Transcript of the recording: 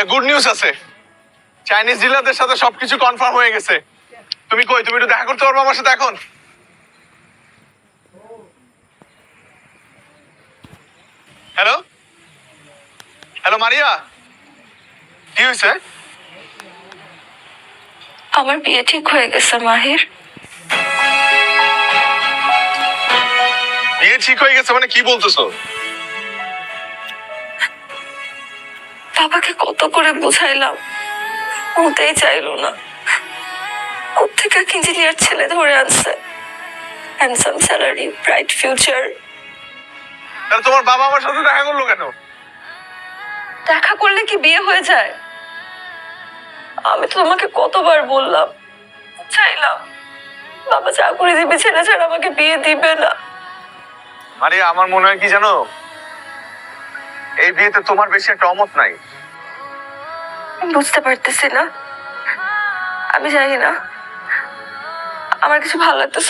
একটা good news আছে। Chinese ডিলারদের সাথে সবকিছু কনফার্ম হয়ে গেছে। তুমি কই? তুমি একটু দেখা করতে পারব আমার সাথে এখন? Hello hello Maria? কি হয়েছে? আমার বিয়ে ঠিক হয়ে গেছে মাহির। বিয়ে ঠিক হয়ে গেছে মানে কি বলতেছো? বাবাকে কত করে বুঝাইলাম। হতেই চাইলো না। কোথেকে এক ইঞ্জিনিয়ার ছেলে ধরে আনছে। হ্যান্ডসাম স্যালারি ব্রাইট ফিউচার তোমার বাবা আমার সাথে দেখা করল কেন? দেখা করলে কি বিয়ে হয়ে যায়? আমি তো তোমাকে কতবার বললাম। চাইলাম। বাবা যা করে দিবে ছেলে ছাড়া আমাকে বিয়ে দিবে না। মারিয়া আমার মনে হয় কি জানো? এই বিয়েতে তোমার বেশি একটা অমত নাই। বুঝতে পারতেছি না। আমি জানি না। আমার কিছু ভালো লাগতেছে